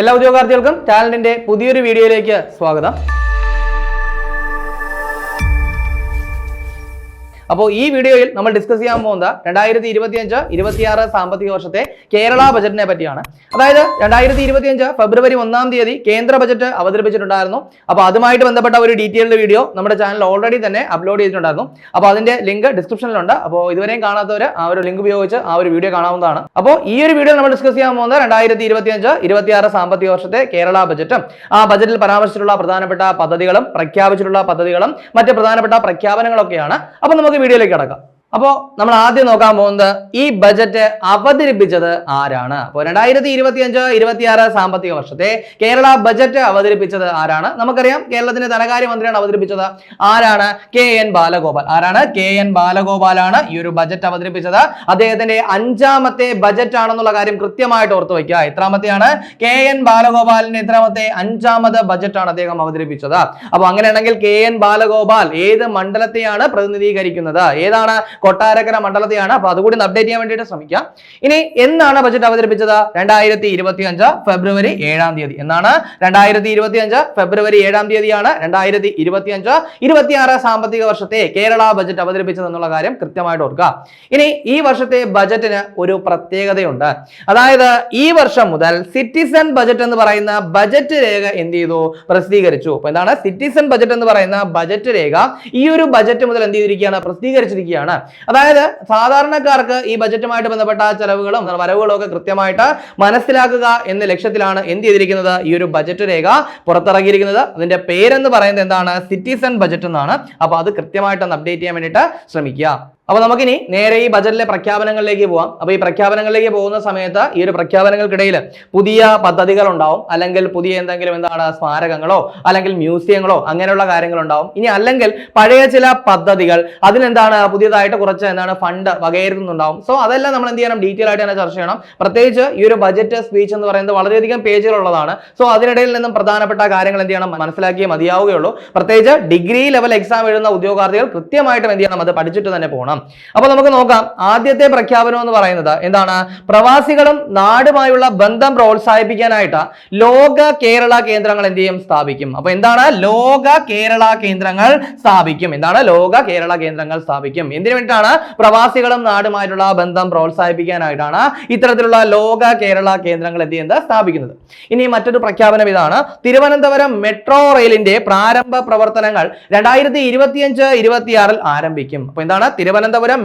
എല്ലാ ഉദ്യോഗാർത്ഥികൾക്കും ടാലന്റിന്റെ പുതിയൊരു വീഡിയോയിലേക്ക് സ്വാഗതം. അപ്പോൾ ഈ വീഡിയോയിൽ നമ്മൾ ഡിസ്കസ് ചെയ്യാൻ പോകുന്ന രണ്ടായിരത്തി ഇരുപത്തിയഞ്ച് ഇരുപത്തിയാറ് സാമ്പത്തിക വർഷത്തെ കേരള ബജറ്റിനെ പറ്റിയാണ്. അതായത് രണ്ടായിരത്തി ഇരുപത്തിയഞ്ച് ഫെബ്രുവരി ഒന്നാം തീയതി കേന്ദ്ര ബജറ്റ് അവതരിപ്പിച്ചിട്ടുണ്ടായിരുന്നു. അപ്പോൾ അതുമായിട്ട് ബന്ധപ്പെട്ട ഒരു ഡീറ്റെയിൽഡ് വീഡിയോ നമ്മുടെ ചാനൽ ഓൾറെഡി തന്നെ അപ്ലോഡ് ചെയ്തിട്ടുണ്ടായിരുന്നു. അപ്പോൾ അതിന്റെ ലിങ്ക് ഡിസ്ക്രിപ്ഷനിലുണ്ട് അപ്പോൾ ഇതുവരെയും കാണാത്തവർ ആ ഒരു ലിങ്ക് ഉപയോഗിച്ച് ആ ഒരു വീഡിയോ കാണാവുന്നതാണ്. അപ്പോൾ ഈ ഒരു വീഡിയോ നമ്മൾ ഡിസ്കസ് ചെയ്യാൻ പോകുന്നത് രണ്ടായിരത്തി ഇരുപത്തിയഞ്ച് ഇരുപത്തിയാറ് സാമ്പത്തിക വർഷത്തെ കേരള ബജറ്റും. ആ ബജറ്റിൽ പരാമർശിച്ചിട്ടുള്ള പ്രധാനപ്പെട്ട പദ്ധതികളും പ്രഖ്യാപിച്ചിട്ടുള്ള പദ്ധതികളും മറ്റ് പ്രധാനപ്പെട്ട പ്രഖ്യാപനങ്ങളൊക്കെയാണ്. അപ്പോൾ നമുക്ക് വീഡിയോയിലേക്ക് കടക്കാം. അപ്പോൾ നമ്മൾ ആദ്യം നോക്കാൻ പോകുന്നത് ഈ ബജറ്റ് അവതരിപ്പിച്ചത് ആരാണ്? അപ്പോൾ രണ്ടായിരത്തി ഇരുപത്തി അഞ്ച് ഇരുപത്തിയാറ് സാമ്പത്തിക വർഷത്തെ കേരള ബജറ്റ് അവതരിപ്പിച്ചത് ആരാണ്? നമുക്കറിയാം കേരളത്തിന്റെ ധനകാര്യ മന്ത്രിയാണ് അവതരിപ്പിച്ചത് ആരാണ്? K N Balagopal. ആരാണ്? കെ എൻ ബാലഗോപാലാണ് ഈ ഒരു ബജറ്റ് അവതരിപ്പിച്ചത്. അദ്ദേഹത്തിന്റെ അഞ്ചാമത്തെ ബജറ്റ് ആണെന്നുള്ള കാര്യം കൃത്യമായിട്ട് ഓർത്തു വയ്ക്കുക. എത്രാമത്തെയാണ്? കെ എൻ ബാലഗോപാലിന്റെ എത്രാമത്തെ അഞ്ചാമത് ബജറ്റാണ് അദ്ദേഹം അവതരിപ്പിച്ചത്. അപ്പോൾ അങ്ങനെയാണെങ്കിൽ കെ എൻ ബാലഗോപാൽ ഏത് മണ്ഡലത്തെയാണ് പ്രതിനിധീകരിക്കുന്നത്? ഏതാണ് കൊട്ടാരക്കര മണ്ഡലത്തെയാണ്. അപ്പൊ അതുകൂടി അപ്ഡേറ്റ് ചെയ്യാൻ വേണ്ടിയിട്ട് ശ്രമിക്കാം. ഇനി എന്നാണ് ബജറ്റ് അവതരിപ്പിച്ചത്? രണ്ടായിരത്തി ഇരുപത്തി അഞ്ച് ഫെബ്രുവരി ഏഴാം തീയതി. എന്നാണ്? രണ്ടായിരത്തി ഇരുപത്തി അഞ്ച് ഫെബ്രുവരി ഏഴാം തീയതിയാണ് രണ്ടായിരത്തി ഇരുപത്തി അഞ്ച് ഇരുപത്തിയാറ് സാമ്പത്തിക വർഷത്തെ കേരള ബജറ്റ് അവതരിപ്പിച്ചത് എന്നുള്ള കാര്യം കൃത്യമായിട്ട് ഓർക്കുക. ഇനി ഈ വർഷത്തെ ബജറ്റിന് ഒരു പ്രത്യേകതയുണ്ട്. അതായത് ഈ വർഷം മുതൽ സിറ്റിസൺ ബജറ്റ് എന്ന് പറയുന്ന ബജറ്റ് രേഖ എന്ത് ചെയ്തു? പ്രസിദ്ധീകരിച്ചു. അപ്പൊ എന്താണ്? സിറ്റിസൺ ബജറ്റ് എന്ന് പറയുന്ന ബജറ്റ് രേഖ ഈ ഒരു ബജറ്റ് മുതൽ എന്ത് ചെയ്തിരിക്കുകയാണ്? പ്രസിദ്ധീകരിച്ചിരിക്കുകയാണ്. അതായത് സാധാരണക്കാർക്ക് ഈ ബജറ്റുമായിട്ട് ബന്ധപ്പെട്ട ചെലവുകളും വരവുകളും ഒക്കെ കൃത്യമായിട്ട് മനസ്സിലാക്കുക എന്ന ലക്ഷ്യത്തിലാണ് എന്ത് ചെയ്തിരിക്കുന്നത് ഈ ഒരു ബജറ്റ് രേഖ പുറത്തിറങ്ങിയിരിക്കുന്നത്. അതിന്റെ പേരെന്ന് പറയുന്നത് എന്താണ്? സിറ്റിസൺ ബജറ്റ് എന്നാണ്. അപ്പൊ അത് കൃത്യമായിട്ട് ഒന്ന് അപ്ഡേറ്റ് ചെയ്യാൻ വേണ്ടിയിട്ട് ശ്രമിക്കുക. അപ്പൊ നമുക്കിനി നേരെ ഈ ബജറ്റിലെ പ്രഖ്യാപനങ്ങളിലേക്ക് പോവാം. അപ്പോൾ ഈ പ്രഖ്യാപനങ്ങളിലേക്ക് പോകുന്ന സമയത്ത് ഈ ഒരു പ്രഖ്യാപനങ്ങൾക്കിടയിൽ പുതിയ പദ്ധതികൾ ഉണ്ടാവും അല്ലെങ്കിൽ പുതിയ എന്തെങ്കിലും എന്താണ് സ്മാരകങ്ങളോ അല്ലെങ്കിൽ മ്യൂസിയങ്ങളോ അങ്ങനെയുള്ള കാര്യങ്ങൾ ഉണ്ടാവും ഇനി അല്ലെങ്കിൽ പഴയ ചില പദ്ധതികൾ അതിനെന്താണ് പുതിയതായിട്ട് കുറച്ച് എന്താണ് ഫണ്ട് വകയിരുത്തുന്നുണ്ടാവും സോ അതെല്ലാം നമ്മൾ എന്ത് ചെയ്യണം? ഡീറ്റെയിൽ ആയിട്ട് തന്നെ ചർച്ച ചെയ്യണം. പ്രത്യേകിച്ച് ഈ ഒരു ബജറ്റ് സ്പീച്ച് എന്ന് പറയുന്നത് വളരെയധികം പേജുകളുള്ളതാണ് സോ അതിനിടയിൽ നിന്നും പ്രധാനപ്പെട്ട കാര്യങ്ങൾ എന്ത് ചെയ്യണം? മനസ്സിലാക്കിയേ മതിയാവുകയുള്ളൂ. പ്രത്യേകിച്ച് ഡിഗ്രി ലെവൽ എക്സാം എഴുതുന്ന ഉദ്യോഗാർത്ഥികൾ കൃത്യമായിട്ടും എന്ത് ചെയ്യണം? അത് പഠിച്ചിട്ട് തന്നെ പോകണം. അപ്പൊ നമുക്ക് നോക്കാം. ആദ്യത്തെ പ്രഖ്യാപനം എന്ന് പറയുന്നത് എന്താണ്? പ്രവാസികളും നാടുമായുള്ള ബന്ധം പ്രോത്സാഹിപ്പിക്കാനായിട്ട് ലോക കേരള കേന്ദ്രങ്ങൾ എന്ത് ചെയ്യും? സ്ഥാപിക്കും. അപ്പൊ എന്താണ്? ലോക കേരള കേന്ദ്രങ്ങൾ സ്ഥാപിക്കും. എന്താണ്? ലോക കേരള കേന്ദ്രങ്ങൾ സ്ഥാപിക്കും. എന്തിനു വേണ്ടിയിട്ടാണ്? പ്രവാസികളും നാടുമായിട്ടുള്ള ബന്ധം പ്രോത്സാഹിപ്പിക്കാനായിട്ടാണ് ഇത്തരത്തിലുള്ള ലോക കേരള കേന്ദ്രങ്ങൾ എന്ത് ചെയ്യുന്നത്? സ്ഥാപിക്കുന്നത്. ഇനി മറ്റൊരു പ്രഖ്യാപനം ഇതാണ്. തിരുവനന്തപുരം മെട്രോ റെയിലിന്റെ പ്രാരംഭ പ്രവർത്തനങ്ങൾ രണ്ടായിരത്തി ഇരുപത്തിയഞ്ച് ഇരുപത്തിയാറിൽ ആരംഭിക്കും. അപ്പൊ എന്താണ്? തിരുവനന്തപുരം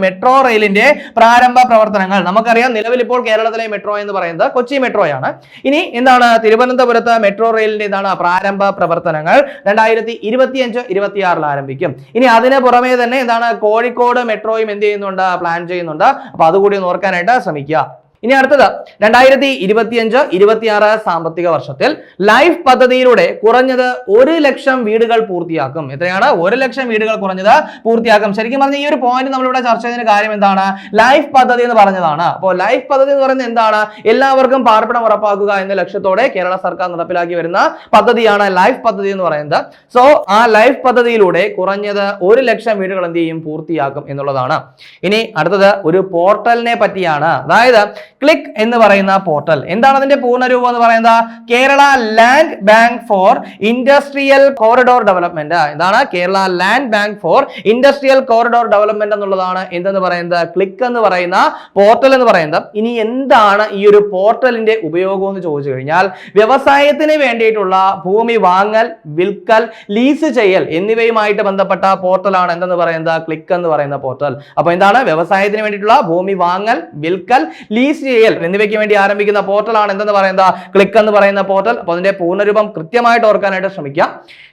മെട്രോ റെയിലിന്റെ പ്രാരംഭ പ്രവർത്തനങ്ങൾ. നമുക്കറിയാം നിലവിൽ ഇപ്പോൾ കേരളത്തിലെ മെട്രോ എന്ന് പറയുന്നത് കൊച്ചി മെട്രോയാണ്. ഇനി എന്താണ് തിരുവനന്തപുരത്ത് മെട്രോ റെയിലിന്റെ എന്താണ് പ്രാരംഭ പ്രവർത്തനങ്ങൾ? രണ്ടായിരത്തി ഇരുപത്തിയഞ്ച് ഇരുപത്തിയാറിൽ ആരംഭിക്കും. ഇനി അതിന് പുറമേ തന്നെ എന്താണ് കോഴിക്കോട് മെട്രോയും എന്ത് ചെയ്യുന്നുണ്ട്? പ്ലാൻ ചെയ്യുന്നുണ്ട്. അപ്പൊ അതുകൂടി ഓർക്കാനായിട്ട് ശ്രമിക്കുക. ഇനി അടുത്തത് രണ്ടായിരത്തി ഇരുപത്തിയഞ്ച് ഇരുപത്തിയാറ് സാമ്പത്തിക വർഷത്തിൽ ലൈഫ് പദ്ധതിയിലൂടെ കുറഞ്ഞത് ഒരു ലക്ഷം വീടുകൾ പൂർത്തിയാക്കും. എത്രയാണ്? ഒരു ലക്ഷം വീടുകൾ കുറഞ്ഞത് പൂർത്തിയാക്കും. ശരിക്കും പറഞ്ഞ ഈ ഒരു പോയിന്റ് നമ്മളിവിടെ ചർച്ച ചെയ്യുന്ന കാര്യം എന്താണ്? ലൈഫ് പദ്ധതി എന്ന് പറഞ്ഞതാണ്. അപ്പോൾ ലൈഫ് പദ്ധതി എന്ന് പറയുന്നത് എന്താണ്? എല്ലാവർക്കും പാർപ്പിടം ഉറപ്പാക്കുക എന്ന ലക്ഷ്യത്തോടെ കേരള സർക്കാർ നടപ്പിലാക്കി വരുന്ന പദ്ധതിയാണ് ലൈഫ് പദ്ധതി എന്ന് പറയുന്നത്. സോ ആ ലൈഫ് പദ്ധതിയിലൂടെ കുറഞ്ഞത് ഒരു ലക്ഷം വീടുകൾ എന്ത് ചെയ്യും? പൂർത്തിയാക്കും എന്നുള്ളതാണ്. ഇനി അടുത്തത് ഒരു പോർട്ടലിനെ പറ്റിയാണ്. അതായത് ക്ലിക്ക് എന്ന് പറയുന്ന പോർട്ടൽ എന്താണ് അതിന്റെ പൂർണരൂപം എന്ന് പറയുന്നത്? Kerala land bank for industrial corridor development എന്താണ് Kerala land bank for industrial corridor development എന്നുള്ളതാണ് എന്തെന്ന് പറയുന്നത്? ക്ലിക്ക് എന്ന് പറയുന്ന പോർട്ടൽ എന്ന് പറയുന്നത്. ഇനി എന്താണ് ഈ ഒരു പോർട്ടലിന്റെ ഉപയോഗം എന്ന് ചോദിച്ചു കഴിഞ്ഞാൽ വ്യവസായത്തിന് വേണ്ടിയിട്ടുള്ള ഭൂമി വാങ്ങൽ വിൽക്കൽ ലീസ് ചെയ്യൽ എന്നിവയുമായിട്ട് ബന്ധപ്പെട്ട പോർട്ടലാണ് എന്തെന്ന് പറയുന്നത്? ക്ലിക്ക് എന്ന് പറയുന്ന പോർട്ടൽ അപ്പൊ എന്താണ്? വ്യവസായത്തിന് വേണ്ടിയിട്ടുള്ള ഭൂമി വാങ്ങൽ വിൽക്കൽ ലീസ് ചെയ്യൽ എന്നിവയ്ക്ക് വേണ്ടി ആരംഭിക്കുന്ന പോർട്ടലാണ് എന്തെന്ന് പറയുന്നത്? ക്ലിക്ക് എന്ന് പറയുന്ന പോർട്ടൽ. അപ്പോൾ അതിന്റെ പൂർണരൂപം കൃത്യമായിട്ട് ഓർക്കാനായിട്ട് ശ്രമിക്കാം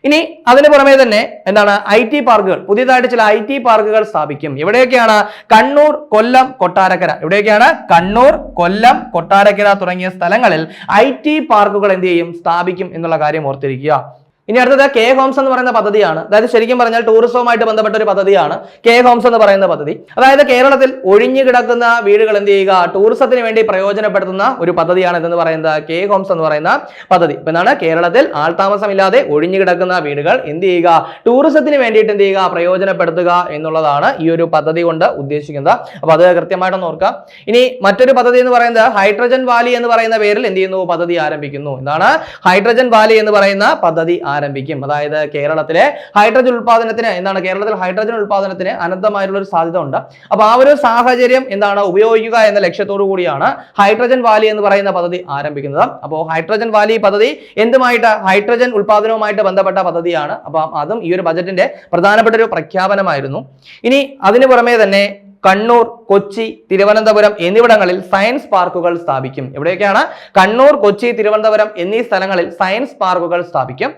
ഇനി അതിന് പുറമെ തന്നെ എന്താണ്? ഐ ടി പാർക്കുകൾ. പുതിയതായിട്ട് ചില ഐ ടി പാർക്കുകൾ സ്ഥാപിക്കും. എവിടെയൊക്കെയാണ്? കണ്ണൂർ കൊല്ലം കൊട്ടാരക്കര. എവിടെയൊക്കെയാണ്? കണ്ണൂർ കൊല്ലം കൊട്ടാരക്കര തുടങ്ങിയ സ്ഥലങ്ങളിൽ ഐ ടി പാർക്കുകൾ എന്ത് ചെയ്യും? സ്ഥാപിക്കും എന്നുള്ള കാര്യം ഓർത്തിരിക്കുക. ഇനി അടുത്തത് കെ ഹോംസ് എന്ന് പറയുന്ന പദ്ധതിയാണ്. അതായത് ശരിക്കും പറഞ്ഞാൽ ടൂറിസവുമായിട്ട് ബന്ധപ്പെട്ട ഒരു പദ്ധതിയാണ് കെ ഹോംസ് എന്ന് പറയുന്ന പദ്ധതി. അതായത് കേരളത്തിൽ ഒഴിഞ്ഞു കിടക്കുന്ന വീടുകൾ എന്ത് ചെയ്യുക? ടൂറിസത്തിന് വേണ്ടി പ്രയോജനപ്പെടുത്തുന്ന ഒരു പദ്ധതിയാണ് ഇതെന്ന് പറയുന്നത് കെ ഹോംസ് എന്ന് പറയുന്ന പദ്ധതി. ഇപ്പൊ എന്താണ് കേരളത്തിൽ ആൾതാമസമില്ലാതെ ഒഴിഞ്ഞു കിടക്കുന്ന വീടുകൾ എന്ത് ചെയ്യുക? ടൂറിസത്തിന് വേണ്ടിയിട്ട് എന്ത് ചെയ്യുക? പ്രയോജനപ്പെടുത്തുക എന്നുള്ളതാണ് ഈ ഒരു പദ്ധതി കൊണ്ട് ഉദ്ദേശിക്കുന്നത്. അപ്പൊ അത് കൃത്യമായിട്ടൊന്ന് ഓർക്കാം ഇനി മറ്റൊരു പദ്ധതി എന്ന് പറയുന്നത് ഹൈഡ്രജൻ വാലി എന്ന് പറയുന്ന പേരിൽ എന്ത് ചെയ്യുന്നു? പദ്ധതി ആരംഭിക്കുന്നു. എന്താണ് ഹൈഡ്രജൻ വാലി എന്ന് പറയുന്ന പദ്ധതി ആരംഭിക്കും. അതായത് കേരളത്തിലെ ഹൈഡ്രജൻ ഉൽപാദനത്തിന് എന്താണ്? കേരളത്തിൽ ഹൈഡ്രജൻ ഉൽപാദനത്തിന് അനന്തമായിട്ടുള്ള ഒരു സാധ്യത ഉണ്ട് അപ്പൊ ആ ഒരു സാഹചര്യം എന്താണ്? ഉപയോഗിക്കുക എന്ന ലക്ഷ്യത്തോടു കൂടിയാണ് ഹൈഡ്രജൻ വാലി എന്ന് പറയുന്ന പദ്ധതി ആരംഭിക്കുന്നത്. അപ്പോൾ ഹൈഡ്രജൻ വാലി പദ്ധതി എന്തുമായിട്ട്? ഹൈഡ്രജൻ ഉൽപാദനവുമായിട്ട് ബന്ധപ്പെട്ട പദ്ധതിയാണ്. അപ്പം അതും ഈ ഒരു ബജറ്റിന്റെ പ്രധാനപ്പെട്ട ഒരു പ്രഖ്യാപനമായിരുന്നു. ഇനി അതിനു പുറമെ തന്നെ കണ്ണൂർ കൊച്ചി തിരുവനന്തപുരം എന്നിവിടങ്ങളിൽ സയൻസ് പാർക്കുകൾ സ്ഥാപിക്കും. എവിടെയൊക്കെയാണ്? കണ്ണൂർ കൊച്ചി തിരുവനന്തപുരം എന്നീ സ്ഥലങ്ങളിൽ സയൻസ് പാർക്കുകൾ സ്ഥാപിക്കും.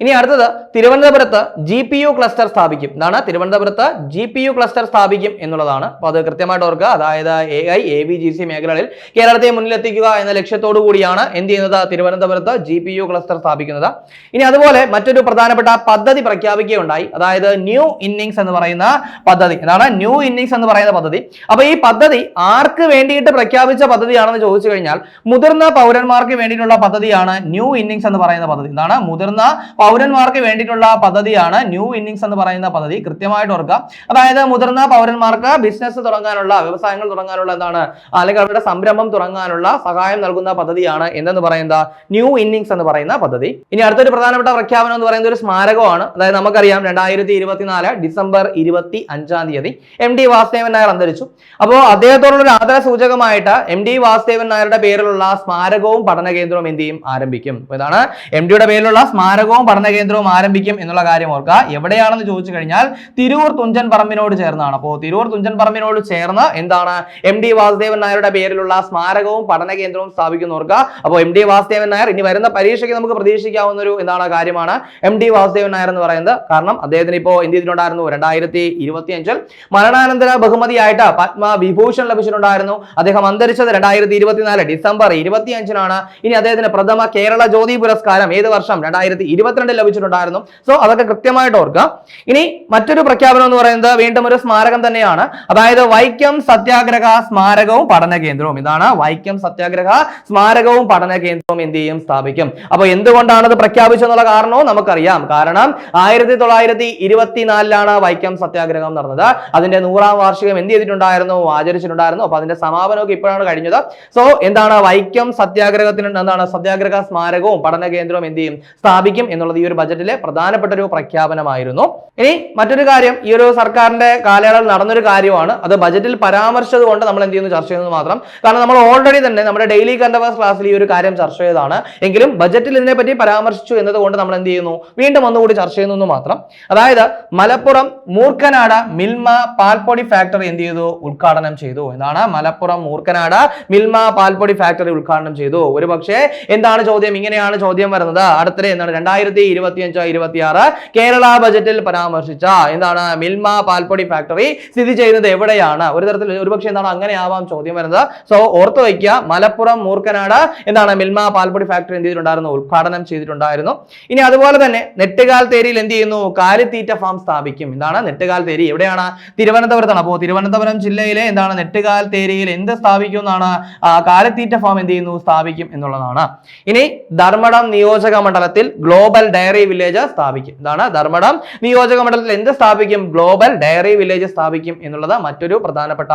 ഇനി അടുത്തത് തിരുവനന്തപുരത്ത് ജി പി യു ക്ലസ്റ്റർ സ്ഥാപിക്കും. എന്താണ് തിരുവനന്തപുരത്ത് ജി പി യു ക്ലസ്റ്റർ സ്ഥാപിക്കും എന്നുള്ളതാണ്. അപ്പോൾ അത് കൃത്യമായിട്ട് ഓർക്കുക. അതായത് A I A B G C മേഖലകളിൽ കേരളത്തെ മുന്നിലെത്തിക്കുക എന്ന ലക്ഷ്യത്തോടു കൂടിയാണ് എന്ത് ചെയ്യുന്നത്? തിരുവനന്തപുരത്ത് ജി പി യു ക്ലസ്റ്റർ സ്ഥാപിക്കുന്നത്. ഇനി അതുപോലെ മറ്റൊരു പ്രധാനപ്പെട്ട പദ്ധതി പ്രഖ്യാപിക്കുകയുണ്ടായി. അതായത് ന്യൂ ഇന്നിങ്സ് എന്ന് പറയുന്ന പദ്ധതി. എന്താണ് ന്യൂ ഇന്നിങ്സ് എന്ന് പറയുന്ന പദ്ധതി. അപ്പോൾ ഈ പദ്ധതി ആർക്ക് വേണ്ടിയിട്ട് പ്രഖ്യാപിച്ച പദ്ധതിയാണെന്ന് ചോദിച്ചു കഴിഞ്ഞാൽ മുതിർന്ന പൗരന്മാർക്ക് വേണ്ടിയിട്ടുള്ള പദ്ധതിയാണ് ന്യൂ ഇന്നിങ്സ് എന്ന് പറയുന്ന പദ്ധതി. എന്താണ് മുതിർന്ന പൗരന്മാർക്ക് വേണ്ടിയിട്ടുള്ള പദ്ധതിയാണ് ന്യൂ ഇന്നിങ്സ് എന്ന് പറയുന്ന പദ്ധതി. കൃത്യമായിട്ട് ഓർക്കുക. അതായത് മുതിർന്ന പൗരന്മാർക്ക് ബിസിനസ് തുടങ്ങാനുള്ള വ്യവസായങ്ങൾ തുടങ്ങാനുള്ള എന്താണ് അല്ലെങ്കിൽ അവരുടെ സംരംഭം തുടങ്ങാനുള്ള സഹായം നൽകുന്ന പദ്ധതിയാണ് എന്തെന്ന് പറയുന്നത്? ന്യൂ ഇന്നിങ്സ് എന്ന് പറയുന്ന പദ്ധതി. ഇനി അടുത്തൊരു പ്രധാനപ്പെട്ട പ്രഖ്യാപനം എന്ന് പറയുന്ന ഒരു സ്മാരകമാണ്. അതായത് നമുക്കറിയാം രണ്ടായിരത്തി ഇരുപത്തിനാല് ഡിസംബർ ഇരുപത്തി അഞ്ചാം തീയതി എം ഡി വാസുദേവൻ നായർ അന്തരിച്ചു. അപ്പോൾ അദ്ദേഹത്തോടുള്ള ഒരു ആദര സൂചകമായിട്ട് എം ഡി വാസുദേവൻ നായരുടെ പേരിലുള്ള സ്മാരകവും പഠന കേന്ദ്രവും എന്ത് ചെയ്യും? ആരംഭിക്കും. ഇതാണ് എം ഡിയുടെ പേരിലുള്ള സ്മാരകവും പഠന കേന്ദ്രവും ആരംഭിക്കും എന്നുള്ള കാര്യം ഓർക്കുക. എവിടെയാണെന്ന് ചോദിച്ചു കഴിഞ്ഞാൽ തിരൂർ തുഞ്ചൻ പറമ്പിനോട് ചേർന്നാണ്. അപ്പോൾ തിരൂർ തുഞ്ചൻ പറമ്പിനോട് ചേർന്ന് എന്താണ് എം ഡി വാസുദേവൻ നായരുടെ പേരിലുള്ള സ്മാരകവും പഠന കേന്ദ്രവും സ്ഥാപിക്കുന്നു ഓർക്കുക. അപ്പോൾ എം ഡി വാസുദേവൻ നായർ ഇനി വരുന്ന പരീക്ഷയ്ക്ക് നമുക്ക് പ്രതീക്ഷിക്കാവുന്ന ഒരു എന്താണ് കാര്യമാണ് എം ഡി വാസുദേവൻ നായർ എന്ന് പറയുന്നത്. കാരണം അദ്ദേഹത്തിന് ഇപ്പോൾ എന്ത് ചെയ്തിട്ടുണ്ടായിരുന്നു? രണ്ടായിരത്തി ഇരുപത്തി അഞ്ചിൽ മരണാനന്തര ബഹുമതിയായിട്ട് പത്മവിഭൂഷൺ ലഭിച്ചിട്ടുണ്ടായിരുന്നു. അദ്ദേഹം അന്തരിച്ചത് രണ്ടായിരത്തി ഇരുപത്തിനാല് ഡിസംബർ ഇരുപത്തി അഞ്ചിനാണ് ഇനി അദ്ദേഹത്തിന് പ്രഥമ കേരള ജ്യോതി പുരസ്കാരം. ഏത് വർഷം? രണ്ടായിരത്തി ഇരുപത്തിരണ്ടിൽ ലഭിച്ചിട്ടുണ്ടായിരുന്നു. സോ അതൊക്കെ കൃത്യമായിട്ട് ഓർക്കുക. ഇനി മറ്റൊരു പ്രഖ്യാപനം എന്ന് പറയുന്നത് വീണ്ടും ഒരു സ്മാരകം തന്നെയാണ്. അതായത് വൈക്കം സത്യാഗ്രഹ സ്മാരകവും പഠന കേന്ദ്രവും. ഇതാണ് വൈക്കം സത്യാഗ്രഹ സ്മാരകവും പഠന കേന്ദ്രവും എന്ത് ചെയ്യും? സ്ഥാപിക്കും. അപ്പൊ എന്തുകൊണ്ടാണ് ഇത് പ്രഖ്യാപിച്ചെന്നുള്ള കാരണവും നമുക്കറിയാം. കാരണം ആയിരത്തി തൊള്ളായിരത്തി ഇരുപത്തിനാലിലാണ് വൈക്കം സത്യാഗ്രഹം നടന്നത്. അതിന്റെ നൂറാം വാർഷികം എന്ത് ചെയ്തിട്ടുണ്ടായിരുന്നു? ആചരിച്ചിട്ടുണ്ടായിരുന്നു. അപ്പൊ അതിന്റെ സമാപനമൊക്കെ ഇപ്പോഴാണ് കഴിഞ്ഞത്. സോ എന്താണ് വൈക്കം സത്യാഗ്രഹത്തിന് എന്താണ്? സത്യാഗ്രഹ സ്മാരകവും പഠന കേന്ദ്രവും എന്ത് ചെയ്യും? സ്ഥാപിക്കും എന്നുള്ളത് ഈ ഒരു ബജറ്റിലെ പ്രധാനപ്പെട്ട ഒരു പ്രഖ്യാപനമായിരുന്നു. ഇനി മറ്റൊരു കാര്യം ഈ ഒരു സർക്കാരിന്റെ കാലയളവിൽ നടന്നൊരു കാര്യമാണ്. അത് ബജറ്റിൽ പരാമർശിച്ചത് കൊണ്ട് നമ്മൾ എന്ത് ചെയ്യുന്നു? ചർച്ച ചെയ്യുന്നത് മാത്രം. കാരണം നമ്മൾ ഓൾറെഡി തന്നെ നമ്മുടെ ഡെയിലി കണ്ടവേഴ്സ് ക്ലാസ്സിൽ ഈ ഒരു കാര്യം ചർച്ച ചെയ്തതാണ്. എങ്കിലും ബജറ്റിൽ ഇതിനെപ്പറ്റി പരാമർശിച്ചു എന്നതുകൊണ്ട് നമ്മൾ എന്ത് ചെയ്യുന്നു? വീണ്ടും ഒന്നുകൂടി ചർച്ച ചെയ്യുന്നു മാത്രം. അതായത് മലപ്പുറം മൂർക്കനാട മിൽമ പാൽപ്പൊടി ഫാക്ടറി എന്ത് ചെയ്തു? ഉദ്ഘാടനം ചെയ്തു. എന്താണ്? മലപ്പുറം മൂർക്കനാട മിൽമ പാൽപ്പൊടി ഫാക്ടറി ഉദ്ഘാടനം ചെയ്തു. ഒരു പക്ഷേ എന്താണ് ചോദ്യം? ഇങ്ങനെയാണ് ചോദ്യം വരുന്നത്. അടുത്തിടെ എന്താണ്? രണ്ടായിരത്തി ഇരുപത്തി അഞ്ച് ഇരുപത്തി ആറ് കേരള ബജറ്റിൽ പരാമർശിച്ച എന്താണ് മിൽമ പാൽപ്പൊടി ഫാക്ടറി സ്ഥിതി ചെയ്യുന്നത് എവിടെയാണ്? ഒരു തരത്തിൽ ഒരുപക്ഷെ എന്താണ് അങ്ങനെ ആവാം ചോദ്യം വരുന്നത്. സോ ഓർത്തു വയ്ക്കുക മലപ്പുറം മൂർക്കനാട് എന്താണ് മിൽമ പാൽപ്പൊടി ഫാക്ടറി എന്ത് ചെയ്തിട്ടുണ്ടായിരുന്നു? ഉദ്ഘാടനം ചെയ്തിട്ടുണ്ടായിരുന്നു. ഇനി അതുപോലെ തന്നെ നെട്ടുകാൽ തേരിയിൽ എന്ത് ചെയ്യുന്നു? കാലിത്തീറ്റ ഫാം സ്ഥാപിക്കും. എന്താണ് നെട്ടുകാൽ തേരി. എവിടെയാണ്? തിരുവനന്തപുരത്താണ്. അപ്പോൾ തിരുവനന്തപുരം ജില്ലയിലെ എന്താണ് നെട്ടുകാൽ തേരിയിൽ എന്ത് സ്ഥാപിക്കും എന്നാണ് കാലിത്തീറ്റ ഫാം എന്ത് ചെയ്യുന്നു? സ്ഥാപിക്കും എന്നുള്ളതാണ്. ഇനി ധർമ്മടം നിയോജക മണ്ഡലത്തിൽ ഗ്ലോബൽ ഡയറി വില്ലേജ് സ്ഥാപിക്കും. ഇതാണ് ധർമ്മടം. നിയോജക മണ്ഡലത്തിൽ എന്ത് സ്ഥാപിക്കും? ഗ്ലോബൽ ഡയറി വില്ലേജ് സ്ഥാപിക്കും എന്നുള്ളത് മറ്റൊരു പ്രധാനപ്പെട്ട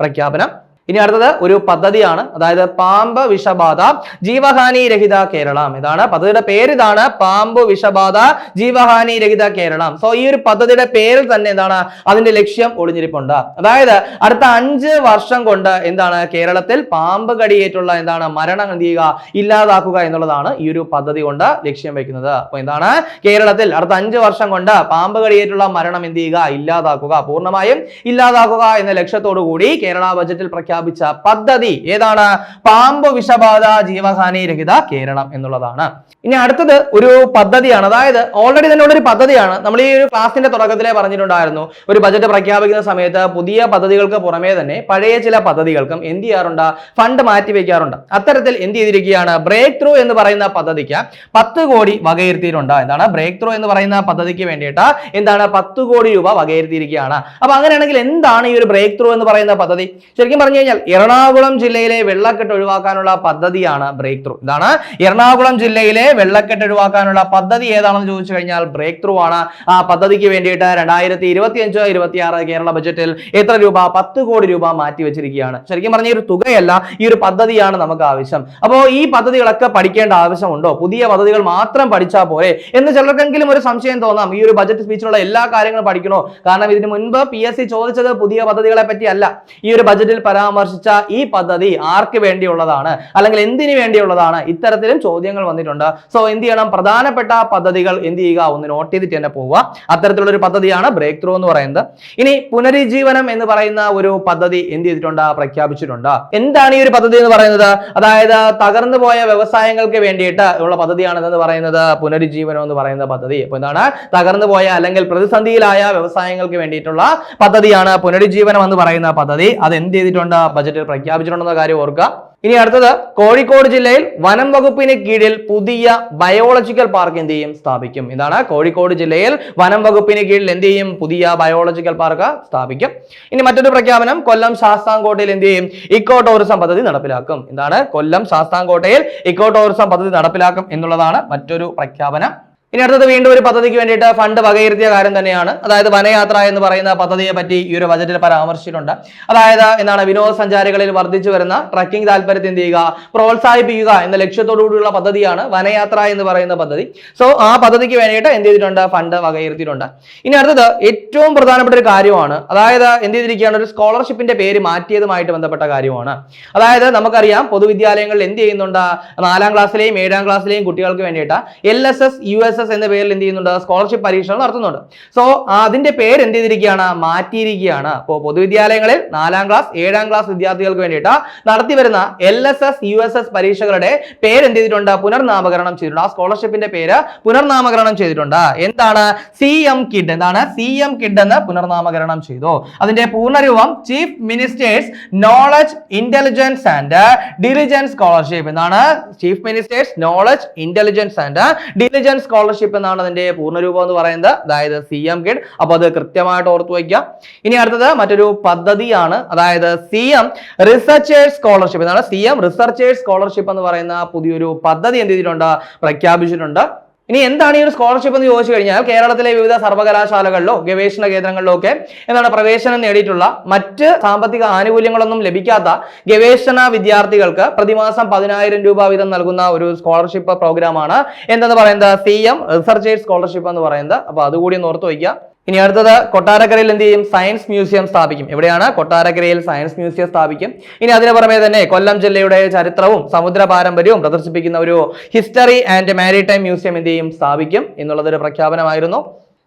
പ്രഖ്യാപനം. ഇനി അടുത്തത് ഒരു പദ്ധതിയാണ്. അതായത് പാമ്പ് വിഷബാധ ജീവഹാനി രഹിത കേരളം. ഇതാണ് പദ്ധതിയുടെ പേര് ഇതാണ് പാമ്പ് വിഷബാധ ജീവഹാനി രഹിത കേരളം. സോ ഈ ഒരു പദ്ധതിയുടെ പേരിൽ തന്നെ എന്താണ് അതിന്റെ ലക്ഷ്യം ഒളിഞ്ഞിരിപ്പുണ്ട്. അതായത് അടുത്ത അഞ്ച് വർഷം കൊണ്ട് എന്താണ് കേരളത്തിൽ പാമ്പ് കടിയേറ്റുള്ള എന്താണ് മരണം എന്ത് ചെയ്യുക ഇല്ലാതാക്കുക എന്നുള്ളതാണ് ഈ ഒരു പദ്ധതി കൊണ്ട് ലക്ഷ്യം വെക്കുന്നത്. അപ്പൊ എന്താണ് കേരളത്തിൽ അടുത്ത അഞ്ച് വർഷം കൊണ്ട് പാമ്പ് കടിയേറ്റുള്ള മരണം എന്ത് ചെയ്യുക ഇല്ലാതാക്കുക പൂർണമായും ഇല്ലാതാക്കുക എന്ന ലക്ഷ്യത്തോടു കൂടി കേരള ബജറ്റിൽ പ്രഖ്യാപിച്ച പ്രഖ്യാപിച്ച പദ്ധതി ഏതാണ്? പാമ്പ് വിഷബാധ ജീവഹാനി രഹിത കേരളം എന്നുള്ളതാണ്. ഇനി അടുത്തത് ഒരു പദ്ധതിയാണ്. അതായത് ഓൾറെഡി തന്നെ ഉള്ളൊരു പദ്ധതിയാണ്. നമ്മൾ ഈ ഒരു ക്ലാസിന്റെ തുടക്കത്തിലേ പറഞ്ഞിട്ടുണ്ടായിരുന്നു. ഒരു ബജറ്റ് പ്രഖ്യാപിക്കുന്ന സമയത്ത് പുതിയ പദ്ധതികൾക്ക് പുറമേ തന്നെ പഴയ ചില പദ്ധതികൾക്കും എന്ത് ചെയ്യാറുണ്ട്? ഫണ്ട് മാറ്റി വയ്ക്കാറുണ്ട് അത്തരത്തിൽ എന്ത് ചെയ്തിരിക്കുകയാണ്? ബ്രേക്ക് ത്രൂ എന്ന് പറയുന്ന പദ്ധതിക്ക് പത്ത് കോടി വകയിരുത്തിയിട്ടുണ്ട്. എന്താണ്? ബ്രേക്ക് ത്രൂ എന്ന് പറയുന്ന പദ്ധതിക്ക് വേണ്ടിയിട്ട് എന്താണ്? പത്ത് കോടി രൂപ വകയിരുത്തിയിരിക്കുകയാണ്. അപ്പൊ അങ്ങനെയാണെങ്കിൽ എന്താണ് ഈ ഒരു ബ്രേക്ക് ത്രൂ എന്ന് പറയുന്ന പദ്ധതി? ശരിക്കും പറഞ്ഞു എറണാകുളം ജില്ലയിലെ വെള്ളക്കെട്ട് ഒഴിവാക്കാനുള്ള പദ്ധതിയാണ് ബ്രേക്ക് ത്രൂ ഇതാണ് എറണാകുളം ജില്ലയിലെ വെള്ളക്കെട്ട് ഒഴിവാക്കാനുള്ള പദ്ധതി ഏതാണെന്ന് ചോദിച്ചു കഴിഞ്ഞാൽ ബ്രേക്ക് ത്രൂ ആണ്. ആ പദ്ധതിക്ക് വേണ്ടിയിട്ട് രണ്ടായിരത്തി ഇരുപത്തി അഞ്ച് ഇരുപത്തി ആറ് കേരള ബജറ്റിൽ എത്ര രൂപ? പത്ത് കോടി രൂപ മാറ്റി വെച്ചിരിക്കുകയാണ്. ശരിക്കും പറഞ്ഞ ഒരു തുകയല്ല ഈ ഒരു പദ്ധതിയാണ് നമുക്ക് ആവശ്യം. അപ്പോൾ ഈ പദ്ധതികളൊക്കെ പഠിക്കേണ്ട ആവശ്യമുണ്ടോ? പുതിയ പദ്ധതികൾ മാത്രം പഠിച്ചാൽ പോരെ? എന്ന് ചിലർക്കെങ്കിലും ഒരു സംശയം തോന്നാം. ഈ ഒരു ബജറ്റ് സ്പീച്ചിലുള്ള എല്ലാ കാര്യങ്ങളും പഠിക്കണോ? കാരണം ഇതിന് മുൻപ് പി ചോദിച്ചത് പുതിയ പദ്ധതികളെ പറ്റിയല്ല. ഈ ഒരു ബജറ്റിൽ പരാമർശിച്ച ഈ പദ്ധതി ആർക്ക് വേണ്ടിയുള്ളതാണ്? അല്ലെങ്കിൽ എന്തിനു വേണ്ടിയുള്ളതാണ്? ഇത്തരത്തിലും ചോദ്യങ്ങൾ വന്നിട്ടുണ്ട്. സോ എന്ത് ചെയ്യണം? പ്രധാനപ്പെട്ട പദ്ധതികൾ എന്ത് ചെയ്യുക? ഒന്ന് നോട്ട് ചെയ്തിട്ട് തന്നെ പോവുക. അത്തരത്തിലുള്ള ഒരു പദ്ധതിയാണ് ബ്രേക്ക് ത്രൂ എന്ന് പറയുന്നത്. ഇനി പുനരുജ്ജീവനം എന്ന് പറയുന്ന ഒരു പദ്ധതി എന്ത് ചെയ്തിട്ടുണ്ട്? പ്രഖ്യാപിച്ചിട്ടുണ്ട്. എന്താണ് ഈ ഒരു പദ്ധതി എന്ന് പറയുന്നത്? അതായത് തകർന്നു പോയ വ്യവസായങ്ങൾക്ക് വേണ്ടിയിട്ട് ഉള്ള പദ്ധതിയാണെന്ന് പറയുന്നത്. പുനരുജ്ജീവനം എന്ന് പറയുന്ന പദ്ധതി. അപ്പൊ എന്താണ്? തകർന്നു പോയ അല്ലെങ്കിൽ പ്രതിസന്ധിയിലായ വ്യവസായങ്ങൾക്ക് വേണ്ടിയിട്ടുള്ള പദ്ധതിയാണ് പുനരുജ്ജീവനം എന്ന് പറയുന്ന പദ്ധതി. അത് എന്ത് ചെയ്തിട്ടുണ്ട്? ബജറ്റിൽ പ്രഖ്യാപിച്ചിട്ടുണ്ടെന്ന കാര്യം ഓർക്കുക. ഇനി അടുത്തത് കോഴിക്കോട് ജില്ലയിൽ വനം വകുപ്പിന് കീഴിൽ പുതിയ ബയോളജിക്കൽ പാർക്ക് എന്ത് ചെയ്യും? സ്ഥാപിക്കും. ഇതാണ് കോഴിക്കോട് ജില്ലയിൽ വനം വകുപ്പിന് കീഴിൽ എന്ത് ചെയ്യും? പുതിയ ബയോളജിക്കൽ പാർക്ക് സ്ഥാപിക്കും. ഇനി മറ്റൊരു പ്രഖ്യാപനം കൊല്ലം ശാസ്താംകോട്ടയിൽ എന്ത് ചെയ്യും? ഇക്കോ ടൂറിസം പദ്ധതി നടപ്പിലാക്കും. എന്താണ് കൊല്ലം ശാസ്താംകോട്ടയിൽ ഇക്കോ ടൂറിസം പദ്ധതി നടപ്പിലാക്കും എന്നുള്ളതാണ് മറ്റൊരു പ്രഖ്യാപനം. ഇനി അടുത്തത് വീണ്ടും ഒരു പദ്ധതിക്ക് വേണ്ടിയിട്ട് ഫണ്ട് വകയിരുത്തിയ കാര്യം തന്നെയാണ്. അതായത് വനയാത്ര എന്ന് പറയുന്ന പദ്ധതിയെ പറ്റി ഈ ഒരു ബജറ്റിൽ പരാമർശിച്ചിട്ടുണ്ട്. അതായത് എന്താണ് വിനോദസഞ്ചാരികളിൽ വർദ്ധിച്ചു വരുന്ന ട്രക്കിംഗ് താല്പര്യത്തെ എന്ത് ചെയ്യുക പ്രോത്സാഹിപ്പിക്കുക എന്ന ലക്ഷ്യത്തോടുകൂടിയുള്ള പദ്ധതിയാണ് വനയാത്ര എന്ന് പറയുന്ന പദ്ധതി. സോ ആ പദ്ധതിക്ക് വേണ്ടിയിട്ട് എന്ത് ചെയ്തിട്ടുണ്ട്? ഫണ്ട് വകയിരുത്തിയിട്ടുണ്ട്. ഇനി അടുത്തത് ഏറ്റവും പ്രധാനപ്പെട്ട ഒരു കാര്യമാണ്. അതായത് എന്ത് ചെയ്തിരിക്കുകയാണ്? ഒരു സ്കോളർഷിപ്പിന്റെ പേര് മാറ്റിയതുമായിട്ട് ബന്ധപ്പെട്ട കാര്യമാണ്. അതായത് നമുക്കറിയാം പൊതുവിദ്യാലയങ്ങളിൽ എന്ത് ചെയ്യുന്നുണ്ട്? നാലാം ക്ലാസ്സിലെയും ഏഴാം ക്ലാസ്സിലെയും കുട്ടികൾക്ക് വേണ്ടിയിട്ട് L S S U S S എന്ന പേരിൽ എന്ത് ചെയ്യുന്നുണ്ട്? സ്കോളർഷിപ്പ് പരീക്ഷകൾ നടത്തുന്നുണ്ട്. സോ അതിന്റെ പേര് എന്ത് ചെയ്തിരിക്കുകയാണ്? മാറ്റിയിരിക്കുകയാണ്. അപ്പോൾ പൊതുവിദ്യാലയങ്ങളിൽ നാലാം ക്ലാസ് ഏഴാം ക്ലാസ് വിദ്യാർത്ഥികൾക്ക് വേണ്ടിയിട്ട് നടത്തി വരുന്ന L S S U S S പരീക്ഷകളുടെ പേര് എന്ത് ചെയ്തിട്ടുണ്ട്? പുനർനാമകരണം ചെയ്തിട്ടുണ്ട്. ആ സ്കോളർഷിപ്പിന്റെ പേര് പുനർനാമകരണം ചെയ്തിട്ടുണ്ട്. എന്താണ്? സി എം കിഡ് എന്താണ്? സി എം കിഡ് എന്ന് പുനർനാമകരണം ചെയ്തു. അതിന്റെ പൂർണരൂപം chief ministers knowledge intelligence and diligence scholarship എന്താണ്? Chief ministers knowledge intelligence and diligence scholarship എന്നാണ് അതിന്റെ പൂർണരൂപം എന്ന് പറയുന്നത്. അതായത് സി എം കിഡ് അപ്പൊ അത് കൃത്യമായിട്ട് ഓർത്തു വയ്ക്കുക. ഇനി അടുത്തത് മറ്റൊരു പദ്ധതിയാണ്. അതായത് സി എം റിസർച്ചേഴ്സ് സ്കോളർഷിപ്പ് എന്നാണ് സി എം റിസർച്ചേഴ്സ് സ്കോളർഷിപ്പ് എന്ന് പറയുന്ന പുതിയൊരു പദ്ധതി എന്ത് ചെയ്തിട്ടുണ്ട്? പ്രഖ്യാപിച്ചിട്ടുണ്ട്. ഇനി എന്താണ് ഈ ഒരു സ്കോളർഷിപ്പ് എന്ന് ചോദിച്ചു കഴിഞ്ഞാൽ കേരളത്തിലെ വിവിധ സർവകലാശാലകളിലോ ഗവേഷണ കേന്ദ്രങ്ങളിലോ ഒക്കെ എന്താണ് പ്രവേശനം നേടിയിട്ടുള്ള മറ്റ് സാമ്പത്തിക ആനുകൂല്യങ്ങളൊന്നും ലഭിക്കാത്ത ഗവേഷണ വിദ്യാർത്ഥികൾക്ക് പ്രതിമാസം പതിനായിരം രൂപ വീതം നൽകുന്ന ഒരു സ്കോളർഷിപ്പ് പ്രോഗ്രാമാണ് എന്തെന്ന് പറയുന്നത്? സി എം റിസർച്ചേഴ്സ് സ്കോളർഷിപ്പ് എന്ന് പറയുന്നത്. അപ്പൊ അതുകൂടി ഒന്ന് ഓർത്ത് വയ്ക്കുക. ഇനി അടുത്തത് കൊട്ടാരക്കരയിൽ എന്ത് ചെയ്യും? സയൻസ് മ്യൂസിയം സ്ഥാപിക്കും. എവിടെയാണ്? കൊട്ടാരക്കരയിൽ സയൻസ് മ്യൂസിയം സ്ഥാപിക്കും. ഇനി അതിന് പുറമെ തന്നെ കൊല്ലം ജില്ലയുടെ ചരിത്രവും സമുദ്ര പാരമ്പര്യവും പ്രദർശിപ്പിക്കുന്ന ഒരു ഹിസ്റ്ററി ആൻഡ് മാരിടൈം മ്യൂസിയം എന്ത് ചെയ്യും? സ്ഥാപിക്കും. എന്നുള്ളതൊരു പ്രഖ്യാപനമായിരുന്നു.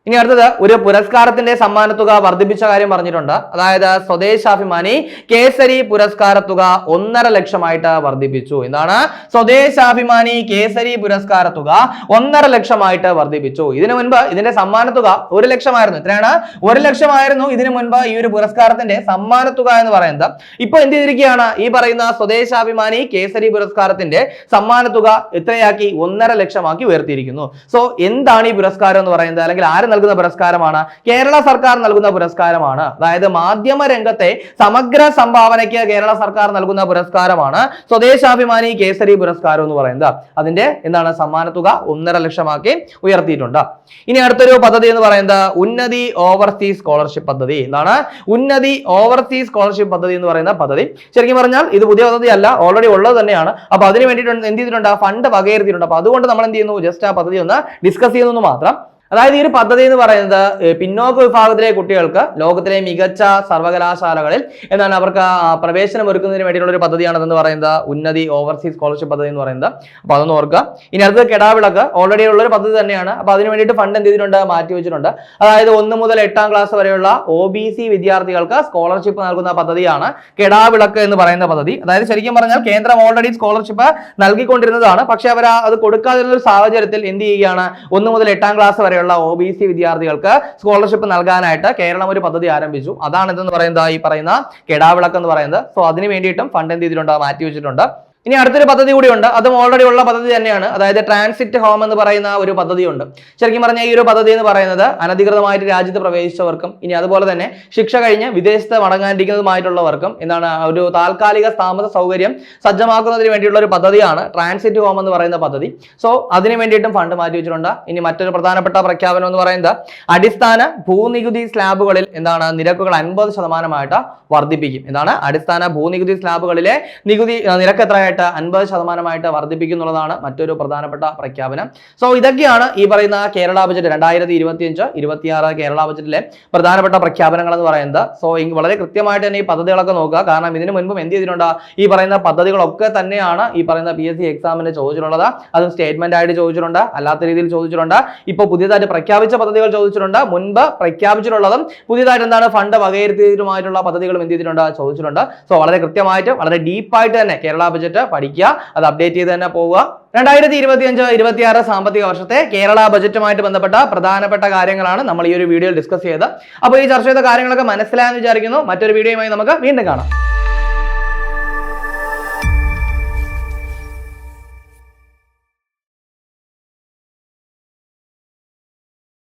ഇനി അടുത്തത് ഒരു പുരസ്കാരത്തിന്റെ സമ്മാനത്തുക വർദ്ധിപ്പിച്ച കാര്യം പറഞ്ഞിട്ടുണ്ട്. അതായത് സ്വദേശാഭിമാനി കേസരി പുരസ്കാര തുക ഒന്നര ലക്ഷമായിട്ട് വർദ്ധിപ്പിച്ചു. എന്താണ്? സ്വദേശാഭിമാനി കേസരി പുരസ്കാര തുക ഒന്നര ലക്ഷമായിട്ട് വർദ്ധിപ്പിച്ചു. ഇതിനു മുൻപ് ഇതിന്റെ സമ്മാനത്തുക ഒരു ലക്ഷമായിരുന്നു. ഇത്രയാണ് ഒരു ലക്ഷമായിരുന്നു. ഇതിനു മുൻപ് ഈ ഒരു പുരസ്കാരത്തിന്റെ സമ്മാനത്തുക എന്ന് പറയുന്നത്. ഇപ്പൊ എന്ത് ചെയ്തിരിക്കുകയാണ്? ഈ പറയുന്ന സ്വദേശാഭിമാനി കേസരി പുരസ്കാരത്തിന്റെ സമ്മാനത്തുക എത്രയാക്കി ഒന്നര ലക്ഷമാക്കി ഉയർത്തിയിരിക്കുന്നു. സോ എന്താണ് ഈ പുരസ്കാരം എന്ന് പറയുന്നത്? അല്ലെങ്കിൽ ആര് നൽകുന്ന പുരസ്കാരമാണ്. കേരള സർക്കാർ നൽകുന്ന പുരസ്കാരമാണ്. അതായത് മാധ്യമ രംഗത്തെ സമഗ്ര സംഭാവനയ്ക്ക് കേരള സർക്കാർ നൽകുന്ന പുരസ്കാരമാണ്. സ്വദേശാഭിമാനി കേസരി പുരസ്കാരം എന്ന് പറയുന്നത്. അതിന്റെ എന്താണ് സമ്മാനത്തുക ഒന്നര ലക്ഷമാക്കി ഉയർത്തിയിട്ടുണ്ട്. ഇനി അടുത്തൊരു പദ്ധതി എന്ന് പറയുന്നത് ഉന്നതി ഓവർസീസ് സ്കോളർഷിപ്പ് പദ്ധതി. എന്താണ്? ഉന്നതി ഓവർസീസ് സ്കോളർഷിപ്പ് പദ്ധതി എന്ന് പറയുന്ന പദ്ധതി. ശരിക്കും പറഞ്ഞാൽ ഇത് പുതിയ പദ്ധതി അല്ല ഓൾറെഡി ഉള്ളത് തന്നെയാണ്. അപ്പൊ അതിന് വേണ്ടിയിട്ട് എന്ത് ചെയ്തിട്ടുണ്ട്? ഫണ്ട് വകയിരുത്തിയിട്ടുണ്ട്. അപ്പൊ അതുകൊണ്ട് നമ്മൾ എന്ത് ചെയ്യുന്നു? ജസ്റ്റ് ആ പദ്ധതി ഒന്ന് ഡിസ്കസ് ചെയ്യുന്നു മാത്രം. അതായത് ഈ ഒരു പദ്ധതി എന്ന് പറയുന്നത് പിന്നോക്ക വിഭാഗത്തിലെ കുട്ടികൾക്ക് ലോകത്തിലെ മികച്ച സർവകലാശാലകളിൽ എന്നാണ് അവർക്ക് പ്രവേശനം ഒരുക്കുന്നതിന് വേണ്ടിയിട്ടുള്ള ഒരു പദ്ധതിയാണ് പദ്ധതിയാണെന്ന് പറയുന്നത് ഉന്നതി ഓവർസീസ് സ്കോളർഷിപ്പ് പദ്ധതി എന്ന് പറയുന്നത്. അപ്പൊ അതൊന്ന് ഓർക്കുക. ഇനി അടുത്ത കെടാവിളക്ക് ഓൾറെഡി ഉള്ള ഒരു പദ്ധതി തന്നെയാണ്. അപ്പൊ അതിന് വേണ്ടിയിട്ട് ഫണ്ട് എന്ത് ചെയ്തിട്ടുണ്ട്? മാറ്റി വെച്ചിട്ടുണ്ട്. അതായത് ഒന്ന് മുതൽ എട്ടാം ക്ലാസ് വരെയുള്ള ഒ ബി സി വിദ്യാർത്ഥികൾക്ക് സ്കോളർഷിപ്പ് നൽകുന്ന പദ്ധതിയാണ് കെടാവിളക്ക് എന്ന് പറയുന്ന പദ്ധതി. അതായത് ശരിക്കും പറഞ്ഞാൽ കേന്ദ്രം ഓൾറെഡി സ്കോളർഷിപ്പ് നൽകിക്കൊണ്ടിരുന്നതാണ്. പക്ഷെ അവർ അത് കൊടുക്കാതിരുന്ന ഒരു സാഹചര്യത്തിൽ എന്ത് ചെയ്യുകയാണ്? ഒന്ന് മുതൽ എട്ടാം ക്ലാസ് വരെയുള്ള ഒ ബി സി വിദ്യാർത്ഥികൾക്ക് സ്കോളർഷിപ്പ് നൽകാനായിട്ട് കേരളം ഒരു പദ്ധതി ആരംഭിച്ചു. അതാണ് ഇതെന്ന് പറയുന്നത് ഈ പറയുന്ന കെടാവിളക്ക് എന്ന് പറയുന്നത്. സോ അതിന് വേണ്ടിയിട്ടും ഫണ്ട് എന്ത് ചെയ്തിട്ടുണ്ട്? മാറ്റി വെച്ചിട്ടുണ്ട് ഇനി അടുത്തൊരു പദ്ധതി കൂടിയുണ്ട്. അതും ഓൾറെഡി ഉള്ള പദ്ധതി തന്നെയാണ്. അതായത് ട്രാൻസിറ്റ് ഹോം എന്ന് പറയുന്ന ഒരു പദ്ധതിയുണ്ട്. ശരിക്കും പറഞ്ഞാൽ ഈ ഒരു പദ്ധതി എന്ന് പറയുന്നത് അനധികൃതമായിട്ട് രാജ്യത്ത് പ്രവേശിച്ചവർക്കും ഇനി അതുപോലെ തന്നെ ശിക്ഷ കഴിഞ്ഞ് വിദേശത്ത് മടങ്ങാണ്ടിരിക്കുന്നതുമായിട്ടുള്ളവർക്കും എന്താണ് ഒരു താൽക്കാലിക താമസ സൗകര്യം സജ്ജമാക്കുന്നതിന് വേണ്ടിയുള്ള ഒരു പദ്ധതിയാണ് ട്രാൻസിറ്റ് ഹോം എന്ന് പറയുന്ന പദ്ധതി. സോ അതിന് വേണ്ടിയിട്ടും ഫണ്ട് മാറ്റി വെച്ചിട്ടുണ്ട്. ഇനി മറ്റൊരു പ്രധാനപ്പെട്ട പ്രഖ്യാപനം എന്ന് പറയുന്നത് അടിസ്ഥാന ഭൂനികുതി സ്ലാബുകളിൽ എന്താണ് നിരക്കുകൾ അൻപത് ശതമാനമായിട്ട് വർദ്ധിപ്പിക്കും. എന്താണ് അടിസ്ഥാന ഭൂനികുതി സ്ലാബുകളിലെ നികുതി നിരക്ക് എത്രയായിട്ട് അൻപത് ശതമാനമായിട്ട് വർദ്ധിപ്പിക്കുന്നുള്ളതാണ് മറ്റൊരു പ്രധാനപ്പെട്ട പ്രഖ്യാപനം. സോ ഇതൊക്കെയാണ് ഈ പറയുന്ന കേരള ബജറ്റ് രണ്ടായിരത്തി ഇരുപത്തിയഞ്ച് ഇരുപത്തിയാറ് കേരള ബജറ്റിലെ പ്രധാനപ്പെട്ട പ്രഖ്യാപനങ്ങൾ എന്ന് പറയുന്നത് സോ വളരെ കൃത്യമായിട്ട് തന്നെ ഈ പദ്ധതികളൊക്കെ നോക്കുക. കാരണം ഇതിനു മുൻപും എന്ത് ചെയ്തിട്ടുണ്ട്? ഈ പറയുന്ന പദ്ധതികളൊക്കെ തന്നെയാണ് ഈ പറയുന്ന പി എസ് സി എക്സാമിന് ചോദിച്ചിട്ടുള്ളത്. അതും സ്റ്റേറ്റ്മെന്റ് ആയിട്ട് ചോദിച്ചിട്ടുണ്ട്. അല്ലാത്ത രീതിയിൽ ചോദിച്ചിട്ടുണ്ട്. ഇപ്പോൾ പുതിയതായിട്ട് പ്രഖ്യാപിച്ച പദ്ധതികൾ ചോദിച്ചിട്ടുണ്ട്. മുൻപ് പ്രഖ്യാപിച്ചിട്ടുള്ളതും പുതിയതായിട്ട് എന്താണ് ഫണ്ട് വകയിരുത്തിയതുമായിട്ടുള്ള പദ്ധതികളും എന്ത് ചെയ്തിട്ടുണ്ട്? ചോദിച്ചിട്ടുണ്ട്. സോ വളരെ കൃത്യമായിട്ട് വളരെ ഡീപ്പായിട്ട് തന്നെ കേരള ബജറ്റ് പഠിക്കുക അത് അപ്ഡേറ്റ് ചെയ്ത് തന്നെ പോവുക. രണ്ടായിരത്തി ഇരുപത്തി അഞ്ച് ഇരുപത്തി ആറ് സാമ്പത്തിക വർഷത്തെ കേരള ബജറ്റുമായിട്ട് ബന്ധപ്പെട്ട പ്രധാനപ്പെട്ട കാര്യങ്ങളാണ് നമ്മൾ ഈ ഒരു വീഡിയോയിൽ ഡിസ്കസ് ചെയ്തത്. അപ്പോൾ ഈ ചർച്ച ചെയ്ത കാര്യങ്ങളൊക്കെ മനസ്സിലായെന്ന് വിചാരിക്കുന്നു. മറ്റൊരു വീഡിയോയുമായി നമുക്ക് വീണ്ടും കാണാം.